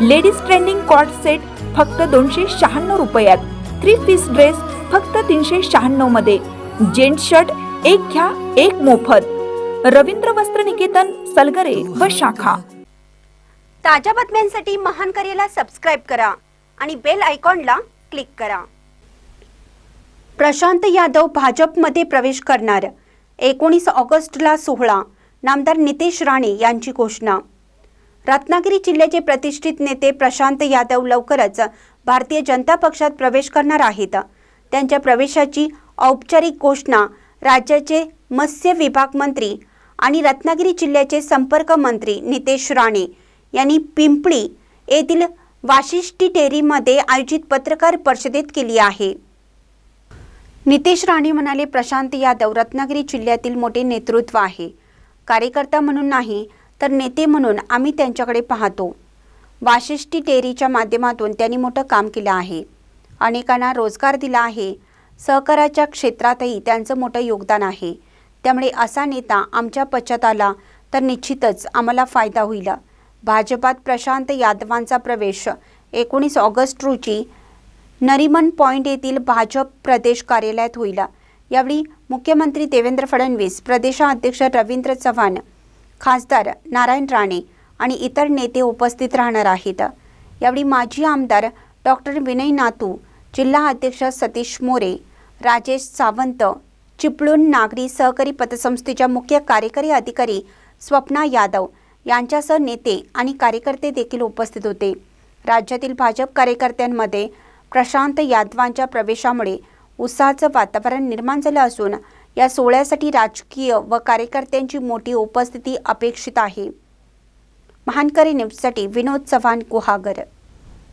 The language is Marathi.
लेडीज ट्रेंडिंग कॉट सेट फक्त दोनशे शहाण्णव रुपयात. थ्री पीस ड्रेस फक्त तीनशे शहाण्णवमध्ये. जेंट्स शर्ट एक घ्या एक मोफत. रवींद्र वस्त्र निकेतन सलगरे व शाखा. ताज्या बातम्यांसाठी महान करेला सबस्क्राईब करा आणि बेल आयकॉनला क्लिक करा. प्रशांत यादव भाजपमध्ये प्रवेश करणार. एकोणीस ऑगस्टला सोहळा. नामदार नितेश राणे यांची घोषणा. रत्नागिरी जिल्ह्याचे प्रतिष्ठित नेते प्रशांत यादव लवकरच भारतीय जनता पक्षात प्रवेश करणार आहेत. त्यांच्या प्रवेशाची औपचारिक घोषणा राज्याचे मत्स्य विभाग मंत्री आणि रत्नागिरी जिल्ह्याचे संपर्क मंत्री नितेश राणे यांनी पिंपळी येथील वाशिष्ठी डेअरीमध्ये आयोजित पत्रकार परिषदेत केली आहे. नितेश राणे म्हणाले प्रशांत यादव रत्नागिरी जिल्ह्यातील मोठे नेतृत्व आहे. कार्यकर्ता म्हणून नाही तर नेते म्हणून आम्ही त्यांच्याकडे पाहतो. वाशिष्ठी डेअरीच्या माध्यमातून त्यांनी मोठं काम केलं आहे. अनेकांना रोजगार दिला आहे. सहकाराच्या क्षेत्रातही त्यांचं मोठं योगदान आहे. त्यामुळे असा नेता आमच्या पश्चात आला तर निश्चितच आम्हाला फायदा होईल. भाजपात प्रशांत यादवांचा प्रवेश एकोणीस ऑगस्ट रोजी नरिमन पॉइंट येथील भाजप प्रदेश कार्यालयात होईल. यावेळी मुख्यमंत्री देवेंद्र फडणवीस प्रदेशाध्यक्ष रवींद्र चव्हाण खासदार नारायण राणे आणि इतर नेते उपस्थित राहणार आहेत. यावेळी माजी आमदार डॉक्टर विनय नातू जिल्हा अध्यक्ष सतीश मोरे राजेश सावंत चिपळूण नागरी सहकारी पतसंस्थेच्या मुख्य कार्यकारी अधिकारी स्वप्ना यादव यांच्यासह नेते आणि कार्यकर्ते देखील उपस्थित होते. राज्यातील भाजप कार्यकर्त्यांमध्ये प्रशांत यादवांच्या प्रवेशामुळे उत्साहाचं वातावरण निर्माण झालं असून या सोहळ्यासाठी राजकीय व कार्यकर्त्यांची मोठी उपस्थिती अपेक्षित आहे. महानकरी न्यूजसाठी विनोद चव्हाण गुहागर.